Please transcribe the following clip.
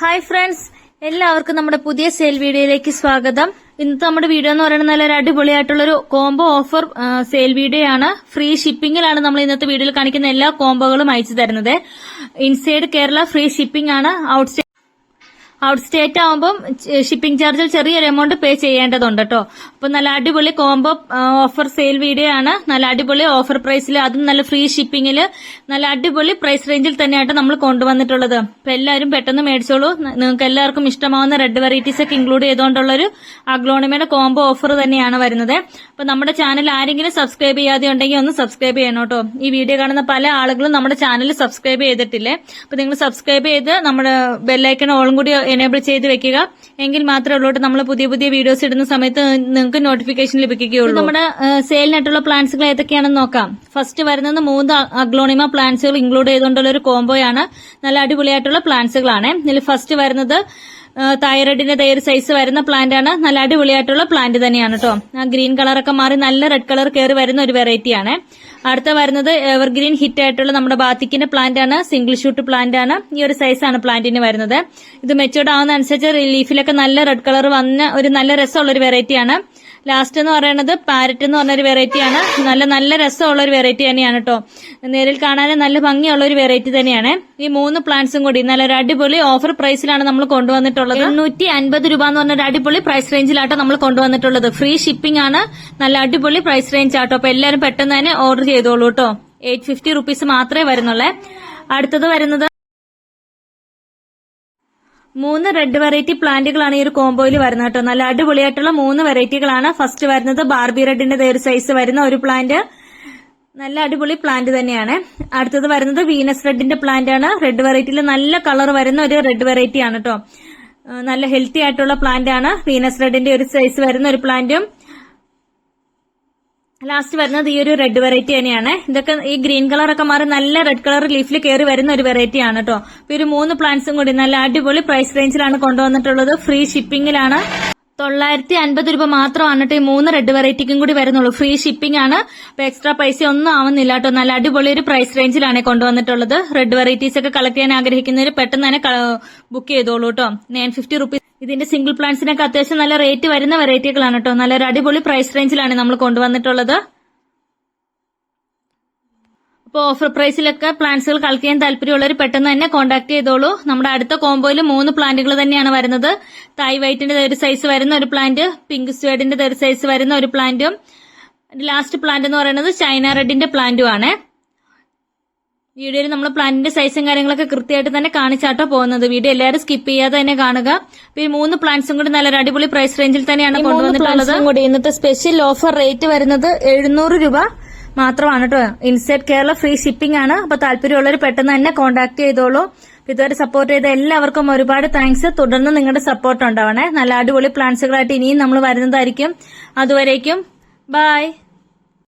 Hi friends എല്ലാവർക്കും നമ്മുടെ പുതിയ സെയിൽ വീഡിയോയിലേക്ക് സ്വാഗതം. ഇന്നത്തെ നമ്മുടെ വീഡിയോ എന്ന് പറയുന്നത് നല്ലൊരു അടിപൊളിയായിട്ടുള്ളൊരു കോംബോ ഓഫർ സെയിൽ വീഡിയോ ആണ്. ഫ്രീ ഷിപ്പിംഗിലാണ് നമ്മൾ ഇന്നത്തെ വീഡിയോയിൽ കാണിക്കുന്ന എല്ലാ കോംബോകളും അയച്ചു തരുന്നത്. ഇൻസൈഡ് കേരള ഫ്രീ ഷിപ്പിംഗ് ആണ്. ഔട്ട് ഔട്ട് സ്റ്റേറ്റ് ആവുമ്പം ഷിപ്പിംഗ് ചാർജിൽ ചെറിയൊരു എമൗണ്ട് പേ ചെയ്യേണ്ടതുണ്ട് കേട്ടോ അപ്പൊ നല്ല അടിപൊളി കോംബോ ഓഫർ സെയിൽ വീഡിയോ ആണ്. നല്ല അടിപൊളി ഓഫർ പ്രൈസിൽ അതും നല്ല ഫ്രീ ഷിപ്പിംഗിൽ നല്ല അടിപൊളി പ്രൈസ് റേഞ്ചിൽ തന്നെയായിട്ട് നമ്മൾ കൊണ്ടുവന്നിട്ടുള്ളത്. അപ്പൊ എല്ലാവരും പെട്ടെന്ന് മേടിച്ചോളൂ. നിങ്ങൾക്ക് എല്ലാവർക്കും ഇഷ്ടമാവുന്ന റെഡ് വെറൈറ്റീസ് ഒക്കെ ഇൻക്ലൂഡ് ചെയ്തുകൊണ്ടുള്ള ഒരു അഗ്ലോണിമയുടെ കോംബോ ഓഫർ തന്നെയാണ് വരുന്നത്. അപ്പൊ നമ്മുടെ ചാനൽ ആരെങ്കിലും സബ്സ്ക്രൈബ് ചെയ്യാതെ ഉണ്ടെങ്കിൽ ഒന്ന് സബ്സ്ക്രൈബ് ചെയ്യണം കേട്ടോ ഈ വീഡിയോ കാണുന്ന പല ആളുകളും നമ്മുടെ ചാനൽ സബ്സ്ക്രൈബ് ചെയ്തിട്ടില്ലേ? അപ്പൊ നിങ്ങൾ സബ്സ്ക്രൈബ് ചെയ്ത് നമ്മുടെ ബെല്ലൈക്കൺ ഓളും കൂടി എനേബിൾ ചെയ്ത് വെക്കുക. എങ്കിൽ മാത്രമേ ഉള്ളൂ നമ്മൾ പുതിയ പുതിയ വീഡിയോസ് ഇടുന്ന സമയത്ത് നിങ്ങൾക്ക് നോട്ടിഫിക്കേഷൻ ലഭിക്കുകയുള്ളൂ. നമ്മുടെ സെയിലിനായിട്ടുള്ള പ്ലാൻസുകൾ ഏതൊക്കെയാണെന്ന് നോക്കാം. ഫസ്റ്റ് വരുന്നത് മൂന്ന് അഗ്ലോണിമ പ്ലാൻസുകൾ ഇൻക്ലൂഡ് ചെയ്തുകൊണ്ടുള്ള ഒരു കോംബോയാണ് നല്ല അടിപൊളിയായിട്ടുള്ള പ്ലാൻസുകളാണ് ഇതിൽ ഫസ്റ്റ് വരുന്നത് തൈറോയിഡിന്റെ തൈര് സൈസ് വരുന്ന പ്ലാന്റ് ആണ്. നല്ല അടിപൊളിയായിട്ടുള്ള പ്ലാന്റ് തന്നെയാണ് കേട്ടോ ആ ഗ്രീൻ കളറൊക്കെ മാറി നല്ല റെഡ് കളർ കയറി വരുന്ന ഒരു വെറൈറ്റി ആണ്. അടുത്ത വരുന്നത് എവർഗ്രീൻ ഹിറ്റ് ആയിട്ടുള്ള നമ്മുടെ ബാത്തിക്കിന്റെ പ്ലാന്റ് ആണ്. സിംഗിൾ ഷൂട്ട് പ്ലാന്റ് ആണ്. ഈ ഒരു സൈസാണ് പ്ലാന്റിന് വരുന്നത്. ഇത് മെച്ചൂർഡ് ആവുന്ന അനുസരിച്ച് ലീഫിലൊക്കെ നല്ല റെഡ് കളർ വന്ന ഒരു നല്ല രസമുള്ള ഒരു വെറൈറ്റിയാണ് ലാസ്റ്റ് എന്ന് പറയുന്നത് പാരറ്റ് എന്ന് പറഞ്ഞൊരു വെറൈറ്റിയാണ് നല്ല നല്ല രസമുള്ള ഒരു വെറൈറ്റി തന്നെയാണ് കേട്ടോ നേരിൽ കാണാൻ നല്ല ഭംഗിയുള്ള ഒരു വെറൈറ്റി തന്നെയാണ്. ഈ മൂന്ന് പ്ലാന്റ്സും കൂടി നല്ല ഒരു അടിപൊളി ഓഫർ പ്രൈസിലാണ് നമ്മൾ കൊണ്ടുവന്നിട്ടുള്ളത്. എണ്ണൂറ്റി അൻപത് രൂപ എന്ന് പറഞ്ഞ ഒരു അടിപൊളി പ്രൈസ് റേഞ്ചിലാട്ടോ നമ്മൾ കൊണ്ടുവന്നിട്ടുള്ളത്. ഫ്രീ ഷിപ്പിംഗ് ആണ്. നല്ല അടിപൊളി പ്രൈസ് റേഞ്ച് ആട്ടോ. അപ്പൊ എല്ലാവരും പെട്ടെന്ന് തന്നെ ഓർഡർ ചെയ്തോളൂ കേട്ടോ എയ്റ്റ് ഫിഫ്റ്റി റുപ്പീസ് മാത്രമേ വരുന്നുള്ളേ. അടുത്തത് വരുന്നത് മൂന്ന് റെഡ് വെറൈറ്റി പ്ലാന്റുകളാണ് ഈ ഒരു കോംബോയിൽ വരുന്നത് കേട്ടോ. നല്ല അടിപൊളിയായിട്ടുള്ള മൂന്ന് വെറൈറ്റികളാണ് ഫസ്റ്റ് വരുന്നത് ബാർബി റെഡിന്റെ ഒരു സൈസ് വരുന്ന ഒരു പ്ലാന്റ് നല്ല അടിപൊളി പ്ലാന്റ് തന്നെയാണ്. അടുത്തത് വരുന്നത് വീനസ് റെഡിന്റെ പ്ലാന്റ് ആണ്. റെഡ് വെറൈറ്റിയിൽ നല്ല കളർ വരുന്ന ഒരു റെഡ് വെറൈറ്റി ആണ് കേട്ടോ. നല്ല ഹെൽത്തി ആയിട്ടുള്ള പ്ലാന്റ് ആണ്. വീനസ് റെഡിന്റെ ഒരു സൈസ് വരുന്ന ഒരു പ്ലാന്റും ലാസ്റ്റ് വരുന്നത് ഈ ഒരു റെഡ് വെറൈറ്റി തന്നെയാണ്. ഇതൊക്കെ ഈ ഗ്രീൻ കളർ ഒക്കെ മാറി നല്ല റെഡ് കളർ ലീഫിൽ കയറി വരുന്ന ഒരു വെറൈറ്റി ആണ് കേട്ടോ ഒരു മൂന്ന് പ്ലാന്റ്സും കൂടി നല്ല അടിപൊളി പ്രൈസ് റേഞ്ചിലാണ് കൊണ്ടുവന്നിട്ടുള്ളത്. ഫ്രീ ഷിപ്പിംഗിലാണ് തൊള്ളായിരത്തി അൻപത് രൂപ മാത്രമാണ് ഈ മൂന്ന് റെഡ് വെറൈറ്റിക്കും കൂടി വരുന്നുള്ളൂ. ഫ്രീ ഷിപ്പിംഗ് ആണ്. അപ്പൊ എക്സ്ട്രാ പൈസ ഒന്നും ആവുന്നില്ല കേട്ടോ നല്ല അടിപൊളി ഒരു പ്രൈസ് റേഞ്ചിലാണ് കൊണ്ടുവന്നിട്ടുള്ളത്. റെഡ് വെറൈറ്റീസ് ഒക്കെ കളക്ട് ചെയ്യാൻ ആഗ്രഹിക്കുന്നവർ പെട്ടെന്ന് തന്നെ ബുക്ക് ചെയ്തോളൂ കേട്ടോ നയൻ ഫിഫ്റ്റി റുപ്പീസ് ഇതിന്റെ സിംഗിൾ പ്ലാന്റ്സിനൊക്കെ അത്യാവശ്യം നല്ല റേറ്റ് വരുന്ന വെറൈറ്റികളാണ് കേട്ടോ. നല്ലൊരു അടിപൊളി പ്രൈസ് റേഞ്ചിലാണ് നമ്മൾ കൊണ്ടുവന്നിട്ടുള്ളത്. അപ്പോൾ ഓഫർ പ്രൈസിലൊക്കെ പ്ലാന്റ്സുകൾ കളക്ട് ചെയ്യാൻ താല്പര്യമുള്ളവർ പെട്ടെന്ന് തന്നെ കോൺടാക്ട് ചെയ്തോളൂ. നമ്മുടെ അടുത്ത കോമ്പോയിൽ മൂന്ന് പ്ലാന്റുകൾ തന്നെയാണ് വരുന്നത്. തായ് വൈറ്റിന്റെ ഒരു സൈസ് വരുന്ന ഒരു പ്ലാന്റ് പിങ്ക് സ്വേഡിന്റെ ഒരു സൈസ് വരുന്ന ഒരു പ്ലാന്റും ലാസ്റ്റ് പ്ലാന്റ് എന്ന് പറയുന്നത് ചൈന റെഡിന്റെ പ്ലാന്റും ആണ്. വീഡിയോയിൽ നമ്മൾ പ്ലാന്റിന്റെ സൈസും കാര്യങ്ങളൊക്കെ കൃത്യമായിട്ട് തന്നെ കാണിച്ചാട്ടോ പോകുന്നത്. വീഡിയോ എല്ലാവരും സ്കിപ്പ് ചെയ്യാതെ തന്നെ കാണുക. ഈ മൂന്ന് പ്ലാന്റ്സും കൂടി നല്ല അടിപൊളി പ്രൈസ് റേഞ്ചിൽ തന്നെയാണ് കൊണ്ടുവന്നിട്ടുള്ളത്. കൂടി ഇന്നത്തെ സ്പെഷ്യൽ ഓഫർ റേറ്റ് വരുന്നത് എഴുന്നൂറ് രൂപ മാത്രമാണ് കേട്ടോ ഇൻസൈഡ് കേരള ഫ്രീ ഷിപ്പിംഗ് ആണ്. അപ്പൊ താല്പര്യമുള്ളവർ പെട്ടെന്ന് തന്നെ കോൺടാക്ട് ചെയ്തോളൂ. ഇതുവരെ സപ്പോർട്ട് ചെയ്ത എല്ലാവർക്കും ഒരുപാട് താങ്ക്സ് തുടർന്ന് നിങ്ങളുടെ സപ്പോർട്ട് ഉണ്ടാവണേ. നല്ല അടിപൊളി പ്ലാൻസുകളായിട്ട് ഇനിയും നമ്മൾ വരുന്നതായിരിക്കും. അതുവരേക്കും. ബൈ